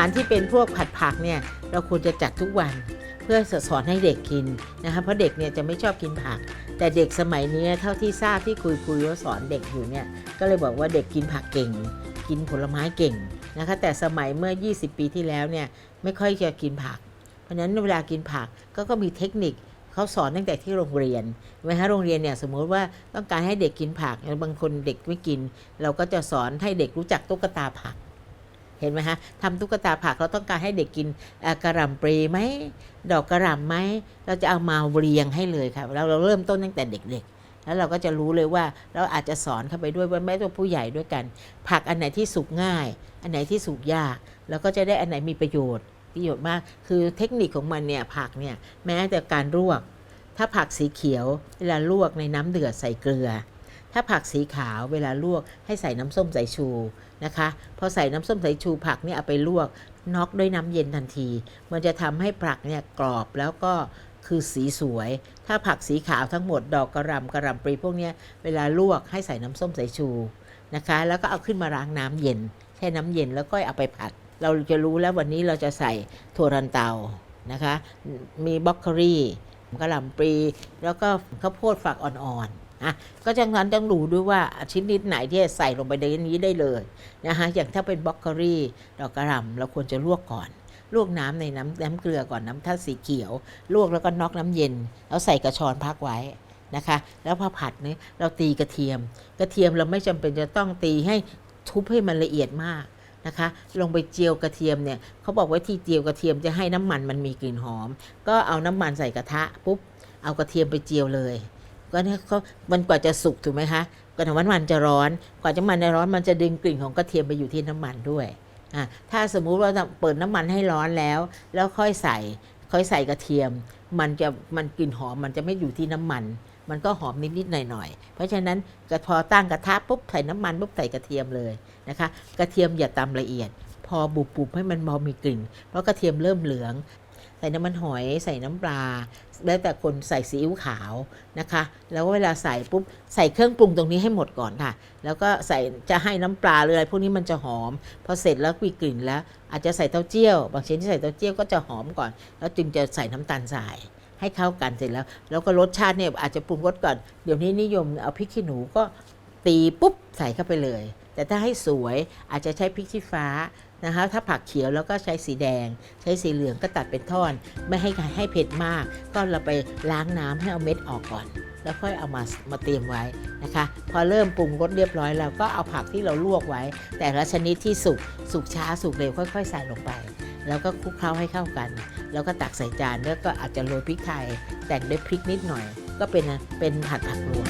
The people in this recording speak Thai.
ารที่เป็นพวกผัดผักเนี่ยเราควรจะจัดทุกวันเพื่อสอนให้เด็กกินนะคะเพราะเด็กเนี่ยจะไม่ชอบกินผัก แต่เด็กสมัยนี้เท่าที่ทราบที่คุยคุยว่าสอนเด็กอยู่เนี่ยก็เลยบอกว่าเด็กกินผักเก่ง กินผลไม้เก่งนะคะแต่สมัยเมื่อ 20 ปีที่แล้วเนี่ยไม่ค่อยจะกินผัก เพราะฉะนั้นเวลากินผักก็ก็มีเทคนิคเขาสอนตั้งแต่ที่โรงเรียนเห็นไหมฮะโรงเรียนเนี่ยสมมติว่าต้องการให้เด็กกินผักบางคนเด็กไม่กิน เราก็จะสอนให้เด็กรู้จักตุ๊กตาผัก เห็นไหมฮะทำตุ๊กตาผักเราต้องการให้เด็กกินกระหล่ำปลีไหมดอกกระหล่ำไหมเราจะเอามาเรียงให้เลยค่ะแล้วเราเริ่มต้นตั้งแต่เด็กๆ แล้วเราก็จะรู้เลยว่าเราอาจจะสอนเข้าไปด้วยว่าแม้ตัวผู้ใหญ่ด้วยกัน ผักอันไหนที่สุกง่าย อันไหนที่สุกยากเราก็จะได้อันไหนมีประโยชน์ประโยชน์มาก คือเทคนิคของมันเนี่ยผักเนี่ยแม้แต่การลวก ถ้าผักสีเขียวเวลาลวกในน้ำเดือดใส่เกลือ ถ้าผักสีขาวเวลาลวกให้ใส่น้ำส้มสายชูนะคะพอใส่น้ำส้มสายชูผักเนี่ยเอาไปลวกน็อกด้วยน้ำเย็นทันที มันจะทำให้ผักเนี่ยกรอบแล้วก็คือสีสวย ถ้าผักสีขาวทั้งหมดดอกกระหล่ำกระหล่ำปลีพวกนี้เวลาลวกให้ใส่น้ำส้มสายชูนะคะ แล้วก็เอาขึ้นมาล้างน้ำเย็นแช่น้ำเย็นแล้วก็เอาไปผัด เราจะรู้แล้ววันนี้เราจะใส่ถั่วรันเตานะคะ มีบล็อกโคลีกระหล่ำปลีแล้วก็ข้าวโพดฝักอ่อนๆ อะก็จังนั้นต้องรู้ด้วยว่าชนิดไหนที่ใส่ลงไปในนี้ได้เลยนะคะอย่างถ้าเป็นบล็อกโคลีดอกกระหล่ำเราควรจะลวกก่อนลวกน้ำในน้ำน้ำเกลือก่อนน้ำถ้าสีเขียว ลวกแล้วก็น็อกน้ำเย็น แล้วใส่กระชอนพักไว้นะคะ แล้วพอผัดเนี้เราตีกระเทียม กระเทียมเราไม่จำเป็นจะต้องตีให้ทุบให้มันละเอียดมากนะคะ ลงไปเจียวกระเทียมเนี่ยเขาบอกว่าที่เจียวกระเทียมจะให้น้ำมันมันมีกลิ่นหอม ก็เอาน้ำมันใส่กระทะปุ๊บเอากระเทียมไปเจียวเลย ก็เนี่ยเขามันกว่าจะสุกถูกไหมคะก่อนน้ำมันจะร้อน กว่าจะมันจะร้อนมันจะดึงกลิ่นของกระเทียมไปอยู่ที่น้ำมันด้วยอะถ้าสมมุติว่าเปิดน้ำมันให้ร้อนแล้ว แล้วค่อยใส่ค่อยใส่กระเทียม มันจะมันกลิ่นหอมมันจะไม่อยู่ที่น้ำมัน มันก็หอมนิดๆหน่อยๆเพราะฉะนั้นกระพอตั้งกระทะปุ๊บใส่น้ำมันปุ๊บใส่กระเทียมเลยนะคะ กระเทียมอย่าตำละเอียด พอบุบๆให้มันพอมีกลิ่น เพราะกระเทียมเริ่มเหลือง ใส่น้ำมันหอย ใส่น้ำปลา แล้วแต่คนใส่ซีอิ๊วขาวนะคะ แล้วเวลาใส่ปุ๊บใส่เครื่องปรุงตรงนี้ให้หมดก่อนค่ะ แล้วก็ใส่จะให้น้ำปลาหรืออะไรพวกนี้มันจะหอม พอเสร็จแล้วมีกลิ่นแล้ว อาจจะใส่เต้าเจี้ยว บางชนิดที่ใส่เต้าเจี้ยวก็จะหอมก่อน แล้วจึงจะใส่น้ำตาลทรายให้เข้ากันเสร็จแล้ว แล้วก็รสชาติเนี่ยอาจจะปรุงรสก่อน เดี๋ยวนี้นิยมเอาพริกขี้หนูก็ตีปุ๊บใส่เข้าไปเลย แต่ถ้าให้สวยอาจจะใช้พริกชี้ฟ้านะคะถ้าผักเขียวแล้วก็ใช้สีแดง ใช้สีเหลืองก็ตัดเป็นท่อน ไม่ให้ให้เผ็ดมาก ก็เราไปล้างน้ำให้เอาเม็ดออกก่อน แล้วค่อยเอามามาเตรียมไว้นะคะ พอเริ่มปรุงรสเรียบร้อยแล้วก็เอาผักที่เราลวกไว้ แต่ละชนิดที่สุกสุกช้าสุกเร็วค่อย ๆ ใส่ลงไป แล้วก็คลุกเคล้าให้เข้ากัน แล้วก็ตักใส่จานแล้วก็อาจจะโรยพริกไทยแต่งด้วยพริกนิดหน่อย ก็เป็นเป็นผัดผักรวม